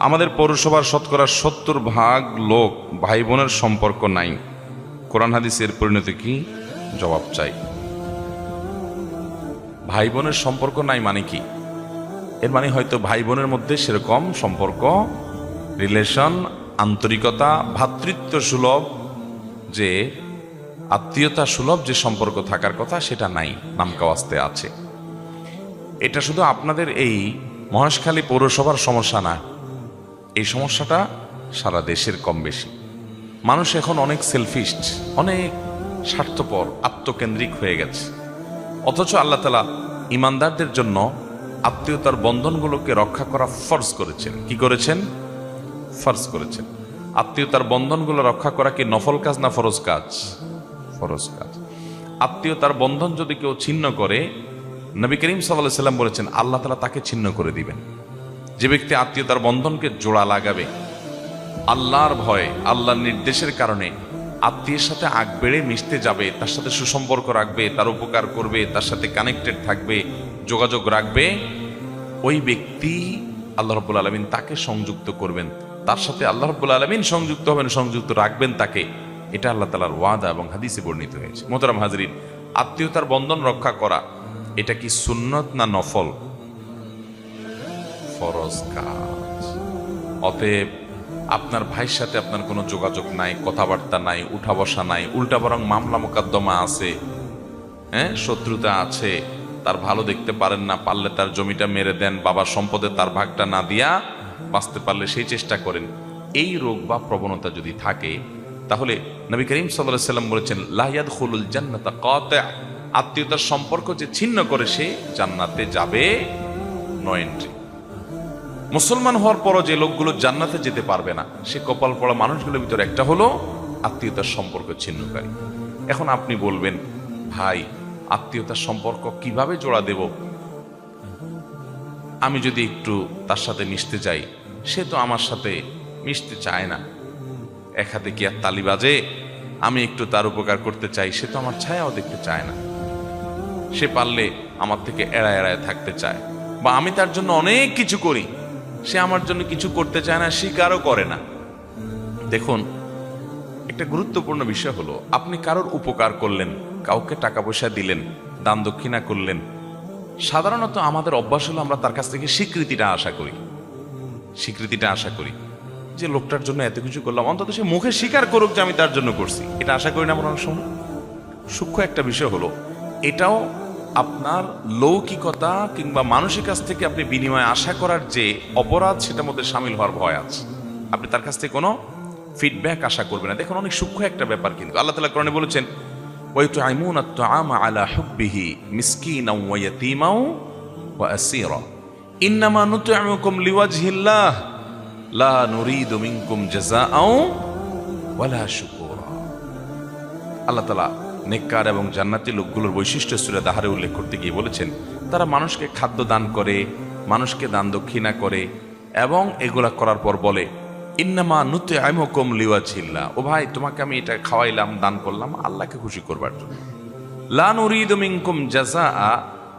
আমাদের পৌরসভার শতকরা সত্তর ভাগ লোক ভাই বোনের সম্পর্ক নাই। কোরআন হাদিসের পরিণতি কি? জবাব চাই। ভাই বোনের সম্পর্ক নাই মানে কি? এর মানে হয়তো ভাই বোনের মধ্যে সেরকম সম্পর্ক, রিলেশন, আন্তরিকতা, ভাতৃত্ব সুলভ, যে আত্মীয়তা সুলভ, যে সম্পর্ক থাকার কথা সেটা নাই নামকাওয়াস্তে আছে। এটা শুধু আপনাদের এই মহেশখালী পৌরসভার সমস্যা না এই সমস্যাটা সারা দেশের কম বেশি মানুষ এখন অনেক সেলফিস্ট অনেক স্বার্থপর, আত্মকেন্দ্রিক হয়ে গেছে। অথচ আল্লাহ তালা ইমানদারদের জন্য আত্মীয়তার বন্ধনগুলোকে রক্ষা করা ফর্জ করেছেন। কি করেছেন? ফর্জ করেছেন। আত্মীয়তার বন্ধনগুলো রক্ষা করা কি নফল কাজ না ফরজ কাজ? ফরজ কাজ। আত্মীয়তার বন্ধন যদি কেউ ছিন্ন করে, নবী করিম সাল্লাহ সাল্লাম বলেছেন, আল্লাহ তালা তাকে ছিন্ন করে দিবেন। যে ব্যক্তি আত্মীয়তার বন্ধনকে জোড়া লাগাবে, আল্লাহর ভয়ে, আল্লাহর নির্দেশের কারণে আত্মীয়ের সাথে আগ বেড়ে মিশতে যাবে, তার সাথে সুসম্পর্ক রাখবে, তার উপকার করবে, তার সাথে কানেক্টেড থাকবে, যোগাযোগ রাখবে, ওই ব্যক্তি আল্লাহ রব্বুল আলমিন তাকে সংযুক্ত করবেন। তার সাথে আল্লাহ রব্বুল আলমিন সংযুক্ত হবেন, সংযুক্ত রাখবেন তাকে। এটা আল্লাহ তালার ওয়াদা এবং হাদিসে বর্ণিত হয়েছে। মোতারাম হাজরিন আত্মীয়তার বন্ধন রক্ষা করা, এটা কি সুন্নত না নফল? ফরজ কাজ। অতএব আপনার ভাইয়ের সাথে আপনার কোনো যোগাযোগ নাই, কথাবার্তা নাই উঠা বসা নাই, উল্টা বরং মামলা মোকদ্দমা আছে হ্যাঁ শত্রুতা আছে, তার ভালো দেখতে পারেন না, পারলে তার জমিটা মেরে দেন বাবার সম্পদে তার ভাগটা না দিয়া বাঁচতে পারলে সেই চেষ্টা করেন। এই রোগ বা প্রবণতা যদি থাকে, তাহলে নবী করিম সাল্লাহ সাল্লাম বলেছেন লাহিয়াদ খুলুল জান্নাতা কত আত্মীয়তার সম্পর্ক যে ছিন্ন করে সে জান্নাতে যাবে নো এন্ট্রি মুসলমান হওয়ার পরও যে লোকগুলো জান্নাতে যেতে পারবে না, সে কপাল পড়া মানুষগুলোর ভিতরে একটা হলো আত্মীয়তার সম্পর্ক ছিন্নকারী। এখন আপনি বলবেন, ভাই, আত্মীয়তার সম্পর্ক কীভাবে জোড়া দেব? আমি যদি একটু তার সাথে মিশতে যাই, সে তো আমার সাথে মিশতে চায় না। এক হাতে কি আর তালি বাজে? আমি একটু তার উপকার করতে চাই, সে তো আমার ছায়াও দেখতে চায় না। সে পারলে আমার থেকে এড়ায় এড়ায় থাকতে চায়। বা আমি তার জন্য অনেক কিছু করি। সে আমার জন্য কিছু করতে চায় না, স্বীকারও করে না। দেখুন, একটা গুরুত্বপূর্ণ বিষয় হলো, আপনি কারোর উপকার করলেন, কাউকে টাকা পয়সা দিলেন, দান দক্ষিণা করলেন, সাধারণত আমাদের অভ্যাস হলো আমরা তার কাছ থেকে স্বীকৃতিটা আশা করি। স্বীকৃতিটা আশা করি যে লোকটার জন্য এত কিছু করলাম, অন্তত সে মুখে স্বীকার করুক যে আমি তার জন্য করছি। এটা আশা করি না আমার অনেক সময় সূক্ষ্ম একটা বিষয় হলো, এটাও আপনার লৌকিকতা কিংবা মানুষের কাছ থেকে আপনি বিনিময়ে আশা করার যে অপরাধ, সেটার মধ্যে সামিল হওয়ার ভয় আছে। আপনি তার কাছ থেকে কোনো ফিডব্যাক আশা করবেন না। দেখুন, অনেক সূক্ষ্ম একটা ব্যাপার কিন্তু। আল্লাহ তালা কোরআনে বলেছেন ওয়াইতু আইমুন আত্মা আল্লাহ নেককার এবং জান্নাতি লোকগুলোর বৈশিষ্ট্য সুরে দাহারে উল্লেখ করতে গিয়ে বলেছেন, তারা মানুষকে খাদ্য দান করে, মানুষকে দান দক্ষিণা করে এবং এগুলা করার পর বলে, ইন্নামা নুতে আইমকম লিওয়া ছিল্লা ও ভাই, তোমাকে আমি এটা খাওয়াইলাম, দান করলাম, আল্লাহকে খুশি করবার জন্য। লান উরিদ মিনকুম জাজা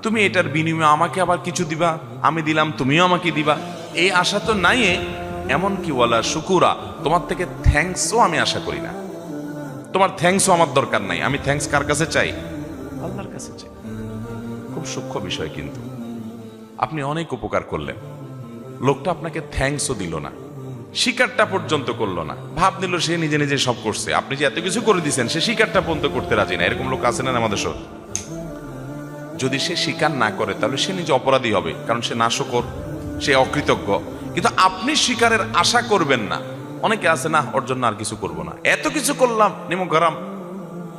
তুমি এটার বিনিময়ে আমাকে আবার কিছু দিবা? আমি দিলাম, তুমিও আমাকে দিবা? এই আশা তো নাই এমন কি ওয়ালা শুকুরা, তোমার থেকে থ্যাঙ্কসও আমি আশা করি না। তোমার থ্যাঙ্কসও আমার দরকার নাই। আমি থ্যাঙ্কস কার কাছে চাই? আল্লাহর কাছে চাই। খুব সূক্ষ্ম বিষয় কিন্তু। আপনি অনেক উপকার করলেন। লোকটা আপনাকে থ্যাঙ্কসও দিল না। শিকারটা পর্যন্ত করল না। ভাব নিল সে নিজে নিজে সব করছে। আপনি যে এত কিছু করে দিয়েছেন সে শিকারটা পর্যন্ত করতে রাজি না। এরকম লোক আছে না আমাদের সব? যদি সে স্বীকার না করে তাহলে সে নিজে অপরাধী হবে। কারণ সে নাশকর সে অকৃতজ্ঞ। কিন্তু আপনি স্বীকারের আশা করবেন না। অনেকে আছে না ওর জন্য আর কিছু করব না। এত কিছু করলাম নিমকরাম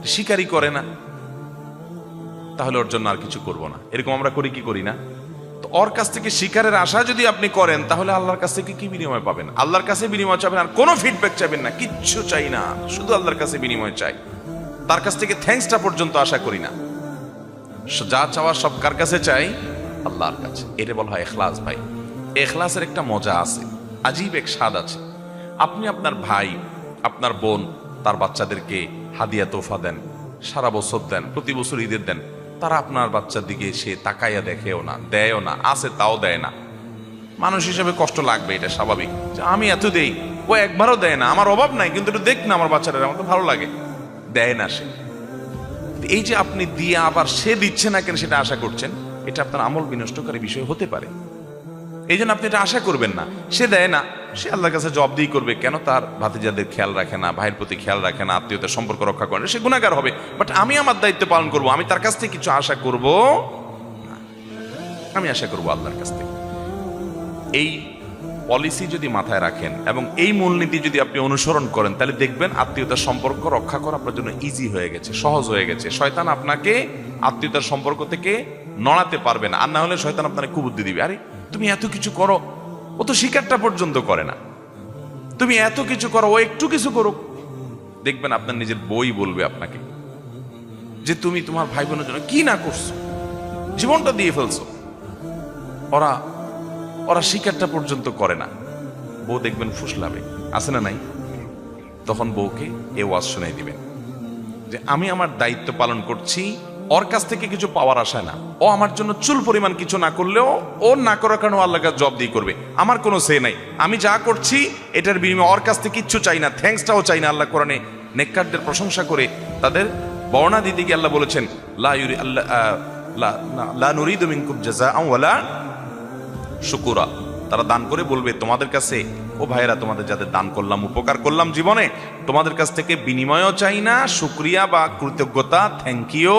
স্বীকারই করে না। তাহলে ওর জন্য আর কিছু করব না। এরকম আমরা করি, কি করি না? তো ওর কাছ থেকে শিকারের আশা যদি আপনি করেন, তাহলে আল্লাহর কাছ থেকে কি বিনিময় পাবেন? আল্লাহর কাছে বিনিময় চাবেন আর কোনো ফিডব্যাক চাইবেন না। কিচ্ছু চাই না, শুধু আল্লাহর কাছে বিনিময় চাই। তার কাছ থেকে থ্যাঙ্কসটা পর্যন্ত আশা করি না। যা চাওয়ার সব কার কাছে চাই? আল্লাহর কাছে। এটা বলা হয় এখলাস ভাই। এখলাসের একটা মজা আছে। আজীব এক স্বাদ আছে। আপনি আপনার ভাই, আপনার বোন, তার বাচ্চাদেরকে হাদিয়া তোফা দেন, সারা বছর দেন, প্রতি বছর ঈদের দেন, তারা আপনার বাচ্চার দিকে সে তাকাইয়া দেখেও না, দেয়ও না, আছে তাও দেয় না। মানুষ হিসেবে কষ্ট লাগবে, এটা স্বাভাবিক। যে আমি এত দেই, ও একবারও দেয় না, আমার অভাব নাই, কিন্তু একটু দেখ না আমার বাচ্চারা আমার তো ভালো লাগে। দেয় না সে। এই যে আপনি দিয়ে আবার সে দিচ্ছে না কেন সেটা আশা করছেন, এটা আপনার আমল বিনষ্টকারী বিষয় হতে পারে। এই জন্য আপনি এটা আশা করবেন না। সে দেয় না, সে আল্লাহর কাছে জব দিয়ে করবে, কেন তার ভাতিজাদের খেয়াল রাখে না, ভাইয়ের প্রতি খেয়াল রাখে না, আত্মীয়তার সম্পর্ক রক্ষা করে না? সে গুণাগার হবে বাট আমি আমার দায়িত্ব পালন করব, আমি তার কাছ থেকে কিছু আশা করব? আমি আশা করব আল্লাহর কাছ থেকে। এই পলিসি যদি মাথায় রাখেন এবং এই মূলনীতি যদি আপনি অনুসরণ করেন, তাহলে দেখবেন আত্মীয়তার সম্পর্ক রক্ষা করা আপনার জন্য ইজি হয়ে গেছে, সহজ হয়ে গেছে। শয়তান আপনাকে আত্মীয়তার সম্পর্ক থেকে নড়াতে পারবে না। আর না হলে শয়তান আপনাকে কুবুদ্ধি দিবে। আরে, তুমি এত কিছু করো, ও তো শিকারটা পর্যন্ত করে না। তুমি এত কিছু করো, ও একটু কিছু করুক। দেখবেন আপনার নিজের বই বলবে আপনাকে যে তুমি তোমার ভাই বোনের জন্য কি না করছ, জীবনটা দিয়ে ফেলছো। ওরা ওরা শিকারটা পর্যন্ত করে না। বউ দেখবেন ফুসলাবে। আছে না নাই? তখন বউকে এ ওয়াজ শোনাই দিবেন যে, আমি আমার দায়িত্ব পালন করছি ওর কাছ থেকে কিছু পাওয়ার আশা না। ও আমার জন্য চুল পরিমাণ কিছু না করলেও ও না করার কারণে আল্লাহ জব দিয়ে করবে। আমার কোনো সে নাই। আমি যা করছি, এটার বিনিময়ে ওর কাছ থেকে কিচ্ছু চাই না থ্যাঙ্কসটাও চাই না আল্লাহ কোরআনে নেককারদের প্রশংসা করে। তাদের বর্ণা দিতে গিয়ে আল্লাহ বলেছেন, লা ইউরি আল্লাহ লা মিনকুম জাযাআন ওয়ালা শুকুরা। তারা দান করে বলবে, তোমাদের কাছে ও ভাইয়েরা, তোমাদের যাদের দান করলাম, উপকার করলাম জীবনে, তোমাদের কাছ থেকে বিনিময়ও চাই না, শুক্রিয়া বা কৃতজ্ঞতা থ্যাংক ইউ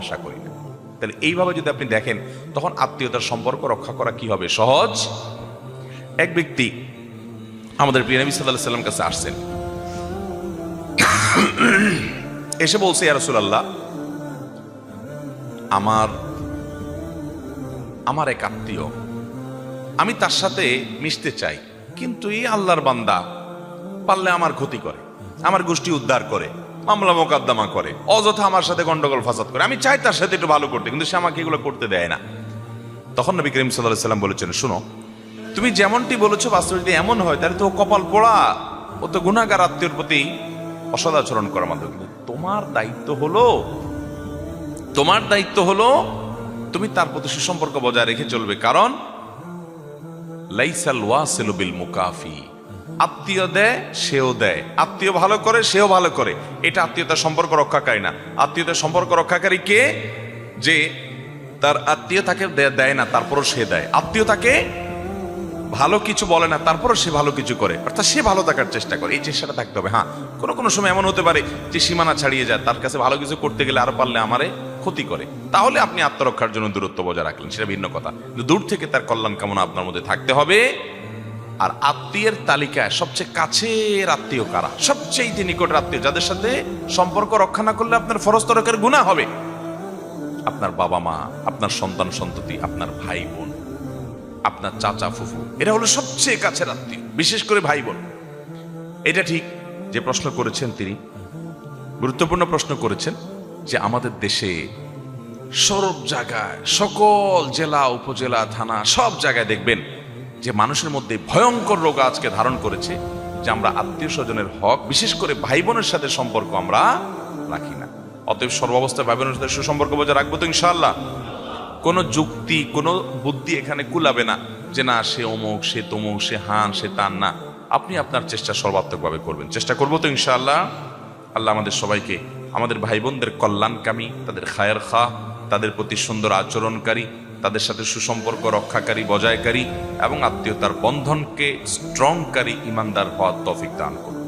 আশা করি না। তাহলে এইভাবে যদি আপনি দেখেন, তখন আত্মীয়তার সম্পর্ক রক্ষা করা কি হবে? সহজ? এক ব্যক্তি আমাদের প্রিয় নবী সাল্লাহ সাল্লাম কাছে আসছেন। এসে বলছে, ইয়া রাসূলুল্লাহ, আমার আমার এক আত্মীয়, আমি তার সাথে মিশতে চাই। কিন্তু এই আল্লাহর বান্দা পারলে আমার ক্ষতি করে, আমার গোষ্ঠী উদ্ধার করে, মামলা মোকদ্দমা করে, অযথা আমার সাথে গন্ডগোল, ফাসাদ করে। আমি চাই তার সাথে একটু ভালো করতে, কিন্তু সে আমাকে এগুলো করতে দেয় না। তখন নবী করিম সাল্লাহ সাল্লাম বলেছেন, শুনো, তুমি যেমনটি বলেছ, বাস্তবে যদি এমন হয়, তাহলে তো কপাল পোড়া। ও তো গুণাগার আত্মীয়র প্রতি অসদাচরণ করার মাধ্যমে কিন্তু তোমার দায়িত্ব হলো, তোমার দায়িত্ব হলো, তুমি তার প্রতি সুসম্পর্ক বজায় রেখে চলবে। কারণ লাইসাল ওয়াসিলু বিল মুকাফি। আত্মীয় দেয়, সেও দেয়। আত্মীয় ভালো করে, সেও ভালো করে। এটা আত্মীয়তার সম্পর্ক রক্ষাকারী না। আত্মীয়তার সম্পর্ক রক্ষাকারী কে? যে তার আত্মীয় তাকে দেয় না, তারপরও সে দেয়। আত্মীয় তাকে ভালো কিছু বলে না, তারপরও সে ভালো কিছু করে। অর্থাৎ সে ভালো থাকার চেষ্টা করে। এই চেষ্টাটা থাকতে হবে হ্যাঁ। কোনো কোনো সময় এমন হতে পারে যে সীমানা ছাড়িয়ে যায়। তার কাছে ভালো কিছু করতে গেলে আরও পারলে আমারে ক্ষতি করে, তাহলে আপনি আত্মরক্ষার জন্য দূরত্ব বজায় রাখলেন, সেটা ভিন্ন কথা। দূর থেকে তার কল্যাণ কামনা আপনার মধ্যে থাকতে হবে। আর আত্মীয়ের তালিকায় সবচেয়ে কাছের আত্মীয় কারা? সবচেয়ে নিকটের আত্মীয়, যাদের সাথে সম্পর্ক রক্ষা না করলে আপনার ফরজ তরকের গুণা হবে। আপনার বাবা মা, আপনার সন্তান সন্ততি, আপনার ভাই বোন, আপনার চাচা ফুফু, এরা হলো সবচেয়ে কাছের আত্মীয়, বিশেষ করে ভাই বোন। এটা ঠিক যে প্রশ্ন করেছেন তিনি, গুরুত্বপূর্ণ প্রশ্ন করেছেন। যে আমাদের দেশে সব জায়গায়, সকল জেলা, উপজেলা, থানা, সব জায়গায় দেখবেন যে মানুষের মধ্যে ভয়ঙ্কর রোগ আজকে ধারণ করেছে, যে আমরা আত্মীয় স্বজনের হক, বিশেষ করে ভাই বোনের সাথে সম্পর্ক আমরা রাখি না। অতএব সর্বাবস্থায় ভাই বোনের সাথে সুসম্পর্ক বজায় রাখব তো ইনশাল্লাহ কোনো যুক্তি, কোনো বুদ্ধি এখানে কুলাবে না যে না, সে অমুক, সে তমুক, সে হান, সে তান না। আপনি আপনার চেষ্টা সর্বাত্মকভাবে করবেন। চেষ্টা করব তো ইনশাআল্লাহ। আল্লাহ আমাদের সবাইকে আমাদের ভাই বোনদের কল্যাণকামী, তাদের খায়ের খা, তাদের প্রতি সুন্দর আচরণকারী, তাদের সাথে সুসম্পর্ক রক্ষাকারী, বজায়কারী এবং আত্মীয়তার বন্ধনকে স্ট্রংকারী ইমানদার হওয়ার তফিক দান করুন।